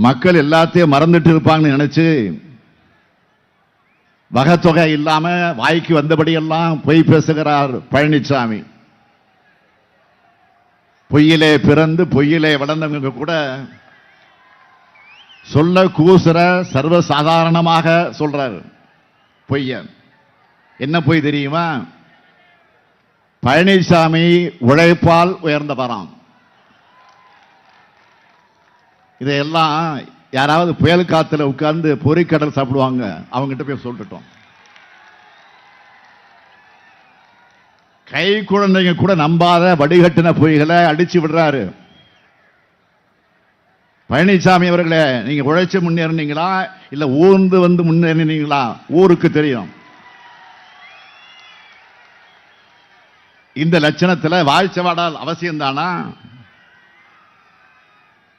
மக்கள் எல்லாத்தையும் மறந்துட்டு இருப்பாங்கன்னு நினைச்சு வகத்தொகை இல்லாம வாய்க்கு வந்தபடியெல்லாம் பொய் பேசுகிறார் பழனிசாமி பொய்யிலே பிறந்து பொய்யிலே வளர்ந்தவங்க கூட சொல்ல கூசுற சர்வ சாதாரணமாக பொய்ய என்ன பொய் தெரியுமா? பழனிசாமி உழைப்பால் உயர்ந்தவராம். இதையெல்லாம் யாராவது புயல் காத்துல உட்கார்ந்து பொறிக்கடல் சாப்பிடுவாங்க. அவங்ககிட்ட போய் சொல்லிட்டோம் கை குழந்தைங்க கூட நம்பாத வடிகட்டின பொய்களை அடிச்சு விடுறாரு. பழனிசாமி அவர்களே நீங்க உழைச்சு முன்னேறினீங்களா? இல்ல ஊர்ந்து வந்து முன்னேறினீங்களா? ஊருக்கு தெரியும். இந்த லட்சணத்தில் வாழ்ச்சவாடால் அவசியம் தானா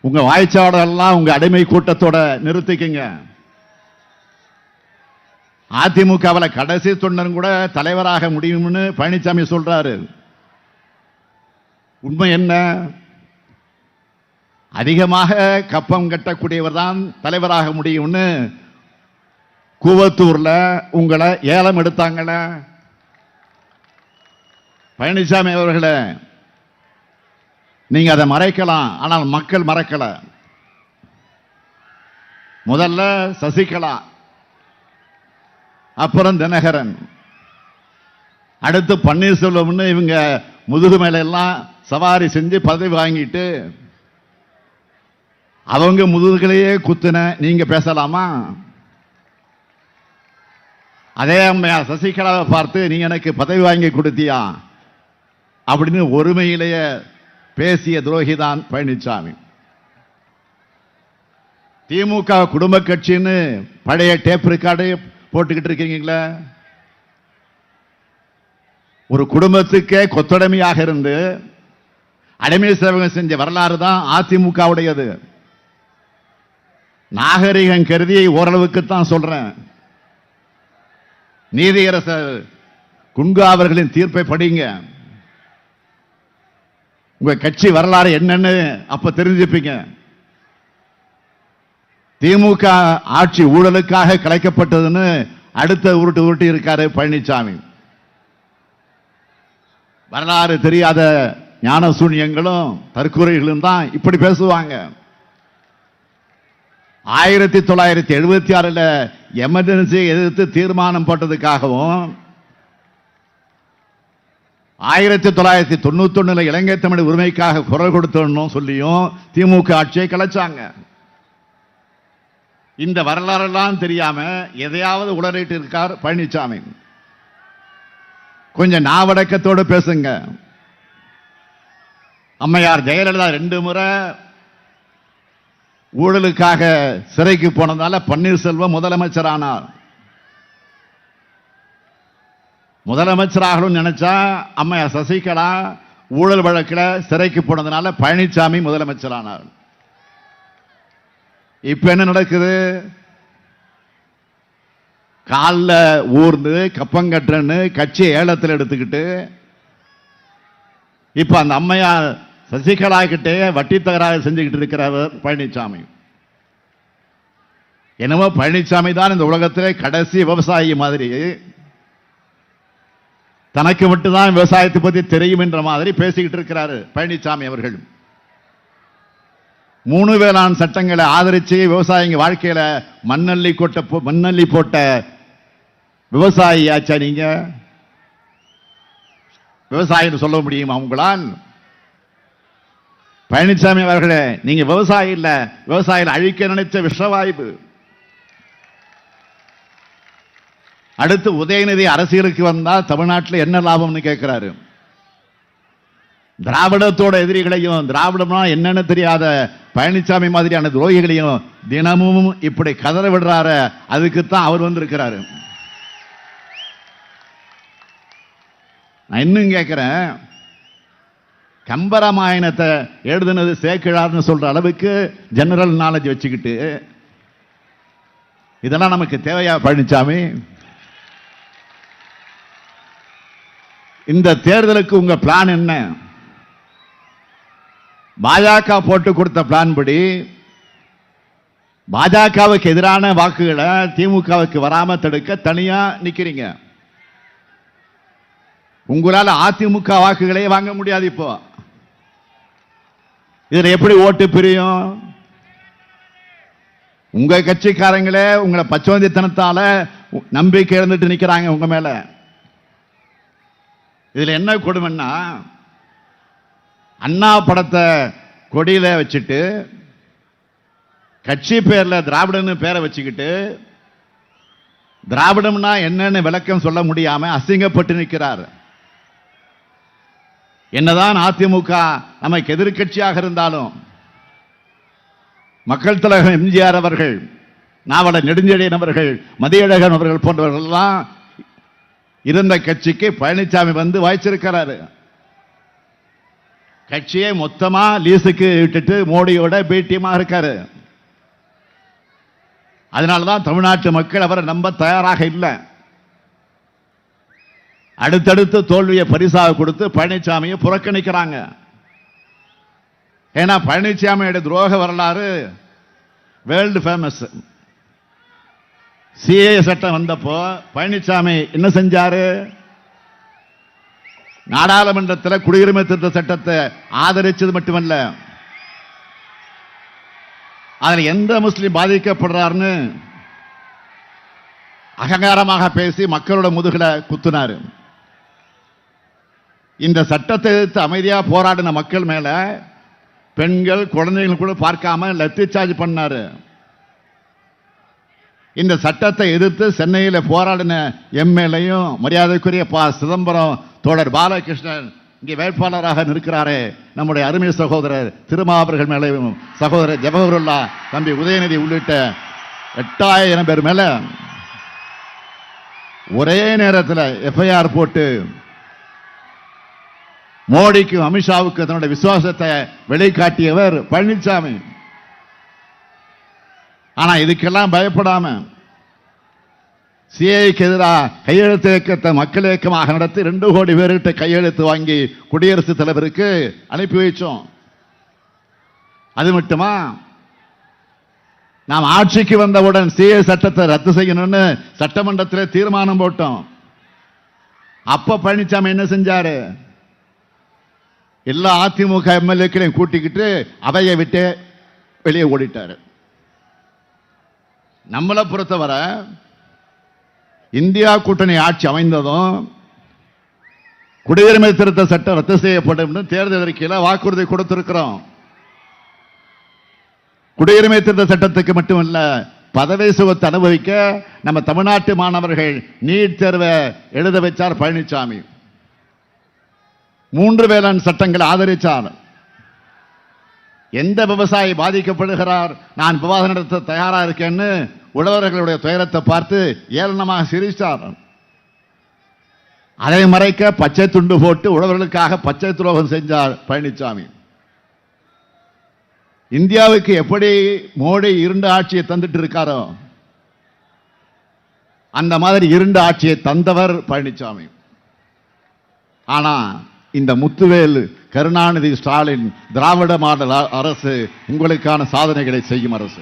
உங்க வாய்ச்சாடெல்லாம் உங்க அடிமை கூட்டத்தோட நிறுத்திக்கங்க. அதிமுகவில் கடைசி தொண்டரும் கூட தலைவராக முடியும்னு பழனிசாமி சொல்றாரு. உண்மை என்ன? அதிகமாக கப்பம் கட்டக்கூடியவர் தான் தலைவராக முடியும்னு கூவத்தூர்ல உங்களை ஏலம் எடுத்தாங்கள. பழனிசாமி அவர்களை நீங்க அதை மறைக்கலாம் ஆனால் மக்கள் மறக்கல. முதல்ல சசிகலா அப்புறம் தினகரன். அடுத்து பன்னீர்செல்வம்னு இவங்க முதுகு மேலெல்லாம் சவாரி செஞ்சு பதவி வாங்கிட்டு அவங்க முதுகுலையே குத்துன நீங்க பேசலாமா? அதே அம்மையா சசிகலாவை பார்த்து நீ எனக்கு பதவி வாங்கி கொடுத்தியா? அப்படின்னு ஒருமையிலேயே பேசிய துரோகிதான் பழனிசாமி திமுக குடும்ப கட்சின்னு பழைய டேப் ரெக்கார்டு போட்டுக்கிட்டு இருக்கீங்களா? ஒரு குடும்பத்துக்கே கொத்தடைமையாக இருந்து அடிமை சேவகம் செஞ்ச வரலாறு தான் அதிமுகவுடையது. நாகரிகம் கருதி ஓரளவுக்கு தான் சொல்றேன். நீதியரசர் குன்கா அவர்களின் தீர்ப்பை படிங்க. உங்க கட்சி வரலாறு என்னன்னு அப்ப தெரிஞ்சுப்பீங்க. திமுக ஆட்சி ஊழலுக்காக கலைக்கப்பட்டதுன்னு அடுத்த உருட்டு உருட்டி இருக்காரு பழனிசாமி வரலாறு தெரியாத ஞான சூன்யங்களும் தற்கொலைகளும் தான் இப்படி பேசுவாங்க. ஆயிரத்தி தொள்ளாயிரத்தி எழுபத்தி ஆறில் எமர்ஜென்சி எதிர்த்து தீர்மானம் போட்டதுக்காகவும் ஆயிரத்தி தொள்ளாயிரத்தி தொண்ணூத்தி இலங்கை தமிழ் உரிமைக்காக குரல் கொடுத்தோம் சொல்லியும் திமுக ஆட்சியை கலைச்சாங்க. இந்த வரலாறெல்லாம் தெரியாம எதையாவது உளறிட்டு இருக்கார் பழனிசாமி கொஞ்சம் நாவடக்கத்தோடு பேசுங்க. அம்மையார் ஜெயலலிதா ரெண்டு முறை ஊழலுக்காக சிறைக்கு போனதால பன்னீர்செல்வம் முதலமைச்சர் ஆனார் முதலமைச்சராகணும்னு நினைச்சா அம்மையா சசிகலா ஊழல் வழக்கில் சிறைக்கு போனதுனால பழனிசாமி முதலமைச்சரானார். இப்போ இப்ப என்ன நடக்குது? காலில் ஊர்ந்து கப்பங்கட்டுறன்னு கட்சி ஏலத்தில் எடுத்துக்கிட்டு இப்ப அந்த அம்மையார் சசிகலா கிட்டே வட்டி தகராறு செஞ்சுக்கிட்டு இருக்கிறவர் பழனிசாமி என்னவோ பழனிசாமி தான் இந்த உலகத்திலே கடைசி விவசாயி மாதிரி. தனக்கு மட்டும்தான் விவசாயத்தை பத்தி தெரியும் என்ற மாதிரி பேசிக்கிட்டு இருக்கிறாரு பழனிசாமி அவர்கள். மூணு வேளாண் சட்டங்களை ஆதரிச்சு விவசாயிங்க வாழ்க்கையில மண்ணள்ளி கொட்ட போ- மண்ணள்ளி போட்ட விவசாயி ஆச்சா நீங்க? விவசாயின்னு சொல்ல முடியுமா உங்களால்? பழனிசாமி அவர்களே நீங்க விவசாயி இல்ல விவசாயிகள் அழிக்க நினைச்ச விஷவாய்ப்பு. அடுத்து உதயநிதி அரசியலுக்கு வந்தால் தமிழ்நாட்டில் என்ன லாபம்னு கேட்குறாரு? திராவிடத்தோட எதிரிகளையும் திராவிடம்னா என்னன்னு தெரியாத பழனிசாமி மாதிரியான துரோகிகளையும் தினமும் இப்படி கதற விடுறாரு அதுக்குத்தான் அவர் வந்திருக்கிறாரு. நான் இன்னும் கேட்குறேன். கம்பராமாயணத்தை எழுதுனது சேக்கிழார்னு சொல்ற அளவுக்கு ஜெனரல் நாலேஜ் வச்சுக்கிட்டு இதெல்லாம் நமக்கு தேவையா பழனிசாமி இந்த தேர்தலுக்கு உங்க பிளான் என்ன? பாஜக போட்டு கொடுத்த பிளான் படி பாஜகவுக்கு எதிரான வாக்குகளை திமுகவுக்கு வராம தடுக்க தனியா நிக்கிறீங்க. உங்களால் அதிமுக வாக்குகளே வாங்க முடியாது இப்போ. இதில் எப்படி ஓட்டு பிரியும்? உங்க கட்சிக்காரங்களே உங்களை பச்சோந்தித்தனத்தால உ- நம்பிக்கை இழந்துட்டு நிற்கிறாங்க உங்க மேல. இதில் என்ன கொடுமைன்னா அண்ணா படத்தை கொடியில் வச்சுட்டு கட்சி பேரில் திராவிடன்னு பேரை வச்சுக்கிட்டு திராவிடம்னா என்னன்னு விளக்கம் சொல்ல முடியாமல் அசிங்கப்பட்டு நிற்கிறார் என்னதான் அதிமுக நமக்கு எதிர்க்கட்சியாக இருந்தாலும் மக்கள் தலைவர் எம்ஜிஆர் அவர்கள் நாவலர் நெடுஞ்செழியன் அவர்கள் மதியழகன் அவர்கள் போன்றவர்கள்லாம் இருந்த கட்சிக்கு பழனிசாமி வந்து வாய்ச்சிருக்கிறாரு. கட்சியை மொத்தமா லீஸுக்கு விட்டுட்டு மோடியோட பேட்டியமா இருக்காரு. அதனாலதான் தமிழ்நாட்டு மக்கள் அவரை நம்ப தயாராக இல்லை. அடுத்தடுத்து தோல்வியை பரிசாக கொடுத்து பழனிசாமியை புறக்கணிக்கிறாங்க. ஏன்னா பழனிசாமியோட துரோக வரலாறு வேர்ல்டு ஃபேமஸ். சிஏ சட்டம் வந்தப்போ பழனிசாமி என்ன செஞ்சாரு? நாடாளுமன்றத்தில் குடியுரிமை திருத்த சட்டத்தை ஆதரிச்சது மட்டுமல்ல. அதில் எந்த முஸ்லீம் பாதிக்கப்படுறாருன்னு அகங்காரமாக பேசி மக்களோட முதுகில் குத்துனாரு. இந்த சட்டத்தை எதிர்த்து அமைதியாக போராடின மக்கள் மேல பெண்கள் குழந்தைகள் கூட பார்க்காம லத்தி சார்ஜ் பண்ணாரு. இந்த சட்டத்தை எதிர்த்து சென்னையில் போராடின எம்எல்ஏயும் மரியாதைக்குரிய பா. சிதம்பரம் தோழர் பாலகிருஷ்ணன் இங்கே வேட்பாளராக நிற்கிறாரே. நம்முடைய அருமை சகோதரர் திருமாவர்கள் மேலே சகோதரர் ஜவஹருல்லா தம்பி உதயநிதி உள்ளிட்ட எட்டாயிரம் பேர் மேலே ஒரே நேரத்தில் எஃப்ஐஆர் போட்டு மோடிக்கும் அமித்ஷாவுக்கு தன்னுடைய விசுவாசத்தை வெளிக்காட்டியவர் பழனிசாமி ஆனா இதுக்கெல்லாம் பயப்படாம சிஏக்கு எதிராக கையெழுத்து இயக்கத்தை மக்கள் இயக்கமாக நடத்தி ரெண்டு கோடி பேர்கிட்ட கையெழுத்து வாங்கி குடியரசுத் தலைவருக்கு அனுப்பி வைச்சோம். அது மட்டுமா? நாம் ஆட்சிக்கு வந்தவுடன் சிஏ சட்டத்தை ரத்து செய்யணும்னு சட்டமன்றத்தில் தீர்மானம் போட்டோம். அப்ப பழனிசாமி என்ன செஞ்சாரு? எல்லா அதிமுக எம்எல்ஏக்களையும் கூட்டிக்கிட்டு அவையை விட்டு வெளியே ஓடிட்டாரு. நம்மளை பொறுத்தவரை இந்தியா கூட்டணி ஆட்சி அமைந்ததும் குடியுரிமை திருத்த சட்டம் ரத்து செய்யப்படும் தேர்தல் அறிக்கையில் வாக்குறுதி கொடுத்திருக்கிறோம். குடியுரிமை திருத்த சட்டத்துக்கு மட்டுமல்ல பதவி சுகத்தை அனுபவிக்க நம்ம தமிழ்நாட்டு மாணவர்கள் நீட் தேர்வை எழுத வைச்சார் பழனிசாமி மூன்று வேளாண் சட்டங்களை ஆதரித்தார் எந்த விவசாயி பாதிக்கப்படுகிறார்? நான் விவாதம் நடத்த தயாராக இருக்கேன்னு உழவர்களுடைய துயரத்தை பார்த்து ஏளனமாக சிரித்தார் அதை மறைக்க பச்சை துண்டு போட்டு உழவர்களுக்காக பச்சை துரோகம் செஞ்சார் பழனிசாமி இந்தியாவுக்கு எப்படி மோடி இருண்ட ஆட்சியை தந்துட்டு இருக்காரோ அந்த மாதிரி இருண்ட ஆட்சியை தந்தவர் பழனிசாமி ஆனா இந்த முத்துவேல் கருணாநிதி ஸ்டாலின் திராவிட மாடல் அரசு உங்களுக்கான சாதனைகளை செய்யும் அரசு.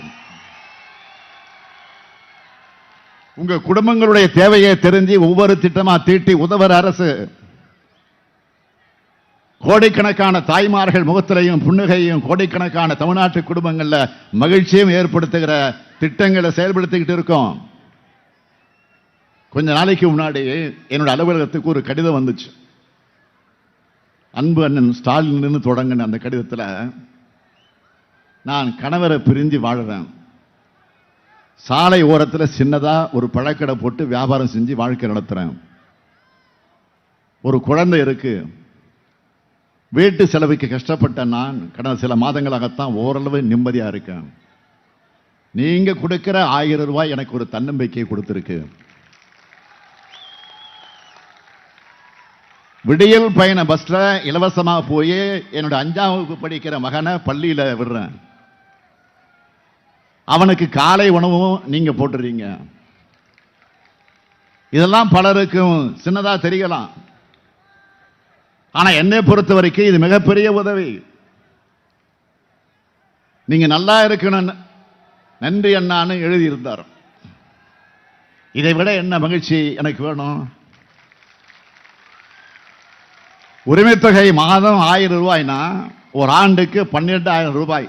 உங்க குடும்பங்களுடைய தேவையை தெரிஞ்சு ஒவ்வொரு திட்டமா தீட்டி உதவுற அரசு. கோடிக்கணக்கான தாய்மார்கள் முகத்திலையும் புன்னகையும் கோடிக்கணக்கான தமிழ்நாட்டு குடும்பங்களில் மகிழ்ச்சியும் ஏற்படுத்துகிற திட்டங்களை செயல்படுத்திக்கிட்டு இருக்கோம். கொஞ்ச நாளைக்கு முன்னாடி என்னோட அலுவலகத்துக்கு ஒரு கடிதம் வந்துச்சு. அன்பு அண்ணன் ஸ்டாலின்னு தொடங்கின அந்த கடிதத்தில் நான் கணவரை பிரிஞ்சு வாழ்கிறேன் சாலை ஓரத்தில் சின்னதாக ஒரு பழக்கடை போட்டு வியாபாரம் செஞ்சு வாழ்க்கை நடத்துகிறேன் ஒரு குழந்தை இருக்கு. வீட்டு செலவுக்கு கஷ்டப்பட்ட நான் கடந்த சில மாதங்களாகத்தான் ஓரளவு நிம்மதியாக இருக்கேன். நீங்கள் கொடுக்குற ஆயிரம் ரூபாய் எனக்கு ஒரு தன்னம்பிக்கை கொடுத்துருக்கு. விடியல் பயண பஸ்ல இலவசமாக போய் என்னோட அஞ்சாம் வகுப்பு படிக்கிற மகனை பள்ளியில் விடுறேன். அவனுக்கு காலை உணவும் நீங்க போட்டுறீங்க. இதெல்லாம் பலருக்கும் சின்னதா தெரியலாம். ஆனா என்னை பொறுத்த வரைக்கும் இது மிகப்பெரிய உதவி. நீங்க நல்லா இருக்கணும். நன்றி அண்ணான்னு எழுதியிருந்தார். இதை விட என்ன மகிழ்ச்சி எனக்கு வேணும்? உரிமைத்தொகை மாதம் ஆயிரம் ரூபாய்னா ஒரு ஆண்டுக்கு பன்னிரெண்டாயிரம் ரூபாய்.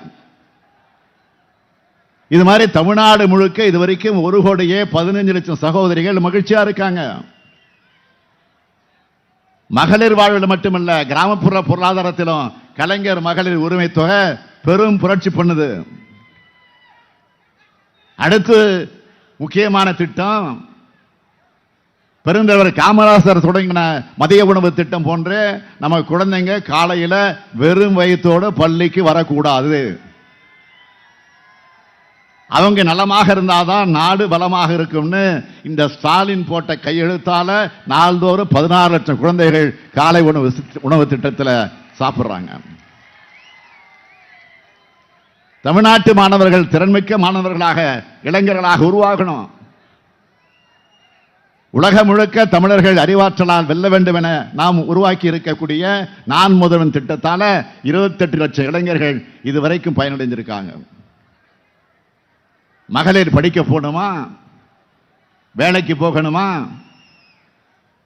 இது மாதிரி தமிழ்நாடு முழுக்க இது வரைக்கும் ஒரு கோடியே பதினஞ்சு லட்சம் சகோதரிகள் மகிழ்ச்சியா இருக்காங்க. மகளிர் வாழ்வில் மட்டுமல்ல கிராமப்புற பொருளாதாரத்திலும் கலைஞர் மகளிர் உரிமை தொகை பெரும் புரட்சி பண்ணுது. அடுத்து முக்கியமான திட்டம் பெருந்தலைவர் காமராசர் தொடங்கின மதிய உணவு திட்டம் போன்று நம்ம குழந்தைங்க காலையில் வெறும் வயிற்றோடு பள்ளிக்கு வரக்கூடாது. அவங்க நலமாக இருந்தாதான் நாடு பலமாக இருக்கும்னு இந்த ஸ்டாலின் போட்ட கையெழுத்தால் நாள்தோறும் பதினாறு லட்சம் குழந்தைகள் காலை உணவு உணவு திட்டத்தில் சாப்பிட்றாங்க. தமிழ்நாட்டு மாணவர்கள் திறன்மிக்க மாணவர்களாக இளைஞர்களாக உருவாகணும். உலகம் முழுக்க தமிழர்கள் அறிவாற்றலால் வெல்ல வேண்டும் என நாம் உருவாக்கி இருக்கக்கூடிய நான் முதல்வன் திட்டத்தால் இருபத்தெட்டு லட்சம் இளைஞர்கள் இதுவரைக்கும் பயனடைஞ்சிருக்காங்க மகளிர் படிக்க போகணுமா? வேலைக்கு போகணுமா?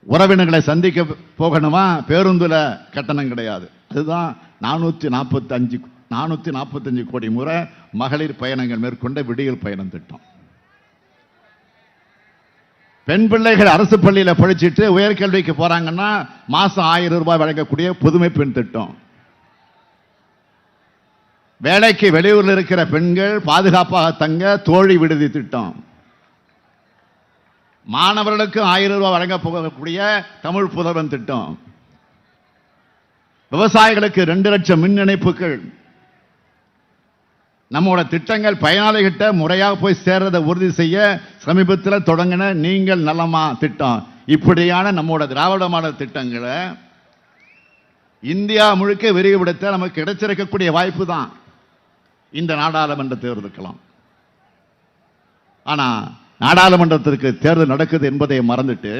உறவினர்களை சந்திக்க போகணுமா? பேருந்தில் கட்டணம் கிடையாது. அதுதான் நானூற்றி நாற்பத்தஞ்சு நானூற்றி நாற்பத்தஞ்சு கோடி முறை மகளிர் பயணங்கள் மேற்கொண்ட விடியல் பயணம் திட்டம். பெண் பிள்ளைகள் அரசு பள்ளியில் படிச்சிட்டு உயர்கல்விக்கு போறாங்கன்னா மாசம் ஆயிரம் ரூபாய் வழங்கக்கூடிய புதுமை பெண் திட்டம். வேலைக்கு வெளியூரில் இருக்கிற பெண்கள் பாதுகாப்பாக தங்க தோழி விடுதி திட்டம். மாணவர்களுக்கு ஆயிரம் ரூபாய் வழங்க போகக்கூடிய தமிழ் புதல்வன் திட்டம். விவசாயிகளுக்கு ரெண்டு லட்சம் மின் இணைப்புகள். நம்மளோட திட்டங்கள் பயனாளிகிட்ட முறையாக போய் சேர்றதை உறுதி செய்ய சமீபத்தில் தொடங்கின நீங்கள் நலமா திட்டம் இப்படியான நம்மோட திராவிட மாடல் திட்டங்களை இந்தியா முழுக்க விரிவுபடுத்த நமக்கு கிடைச்சிருக்கக்கூடிய வாய்ப்பு தான் இந்த நாடாளுமன்ற தேர்தலுக்கெல்லாம். ஆனால் நாடாளுமன்றத்திற்கு தேர்தல் நடக்குது என்பதை மறந்துட்டு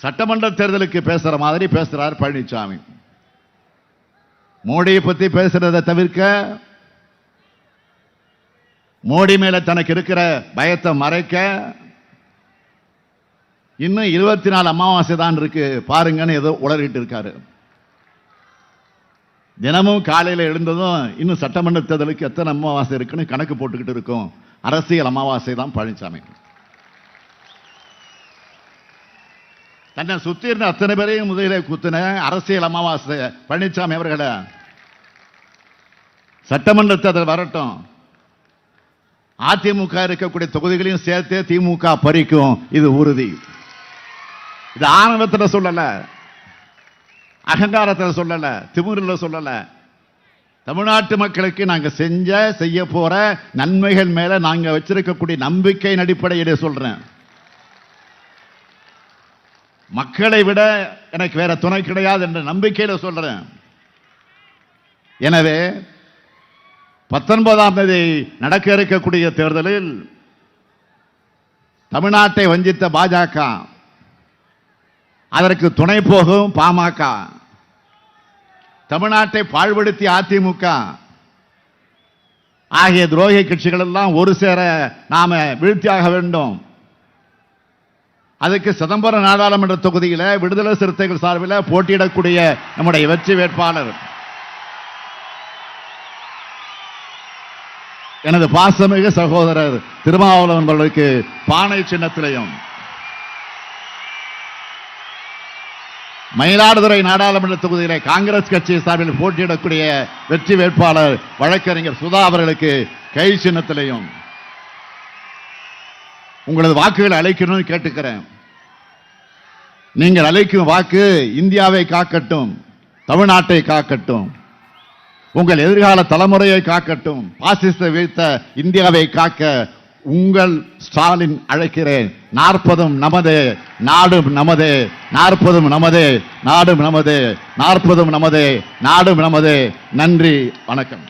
சட்டமன்ற தேர்தலுக்கு பேசுகிற மாதிரி பேசுகிறார் பழனிசாமி மோடியை பற்றி பேசுகிறத தவிர்க்க மோடி மேல தனக்கு இருக்கிற பயத்தை மறைக்க இன்னும் இருபத்தி நாலு அமாவாசை தான் இருக்கு. பாருங்கன்னு ஏதோ உளறிட்டு இருக்காரு. தினமும் காலையில் எழுந்ததும் இன்னும் சட்டமன்ற தேர்தலுக்கு எத்தனை அமாவாசை இருக்குன்னு கணக்கு போட்டுக்கிட்டு இருக்கும். அரசியல் அமாவாசை தான் பழனிசாமி தன்னை சுத்தி இருந்த அத்தனை பேரையும் முதலில் குத்தின அரசியல் அமாவாசை பழனிசாமி அவர்களை. சட்டமன்ற தேர்தல் வரட்டும். அதிமுக இருக்கக்கூடிய தொகுதிகளையும் சேர்த்து திமுக பறிக்கும். இது உறுதி. இது ஆணவத்தில் சொல்லல. அகங்காரத்தில் சொல்லல. திமுறில் சொல்லல. தமிழ்நாட்டு மக்களுக்கு நாங்கள் செஞ்ச செய்ய போற நன்மைகள் மேல நாங்கள் வச்சிருக்கக்கூடிய நம்பிக்கையின் அடிப்படையிலே சொல்றேன். மக்களை விட எனக்கு வேற துணை கிடையாது என்ற நம்பிக்கையில சொல்றேன். எனவே பத்தொன்பதாம் தேதி நடக்க இருக்கக்கூடிய தேர்தலில் தமிழ்நாட்டை வஞ்சித்த பாஜக அதற்கு துணை போகும் பாமக தமிழ்நாட்டை பாழ்படுத்திய அதிமுக ஆகிய துரோகி கட்சிகள் எல்லாம் ஒரு சேர நாம வீழ்த்தியாக வேண்டும். அதுக்கு சிதம்பரம் நாடாளுமன்ற தொகுதியில் விடுதலை சிறுத்தைகள் சார்பில் போட்டியிடக்கூடிய நம்முடைய வெற்றி வேட்பாளர். எனது பாசமிகு சகோதரர் திருமாவளவன் அவர்களுக்கு பானை சின்னத்திலையும் மயிலாடுதுறை நாடாளுமன்ற தொகுதியிலே காங்கிரஸ் கட்சி சார்பில் போட்டியிடக்கூடிய வெற்றி வேட்பாளர் வழக்கறிஞர் சுதா அவர்களுக்கு கை சின்னத்திலையும். உங்களது வாக்குகளை அழைக்கணும்னு கேட்டுக்கிறேன். நீங்கள் அழைக்கும் வாக்கு இந்தியாவை காக்கட்டும் தமிழ்நாட்டை காக்கட்டும். உங்கள் எதிர்கால தலைமுறையை காக்கட்டும். பாசிச வீழ்த்த இந்தியாவை காக்க உங்கள் ஸ்டாலின் அழைக்கிறேன். நாற்பதும் நமதே நாடும் நமதே நாற்பதும் நமதே நாடும் நமதே நாற்பதும் நமதே நாடும் நமதே. நன்றி வணக்கம்.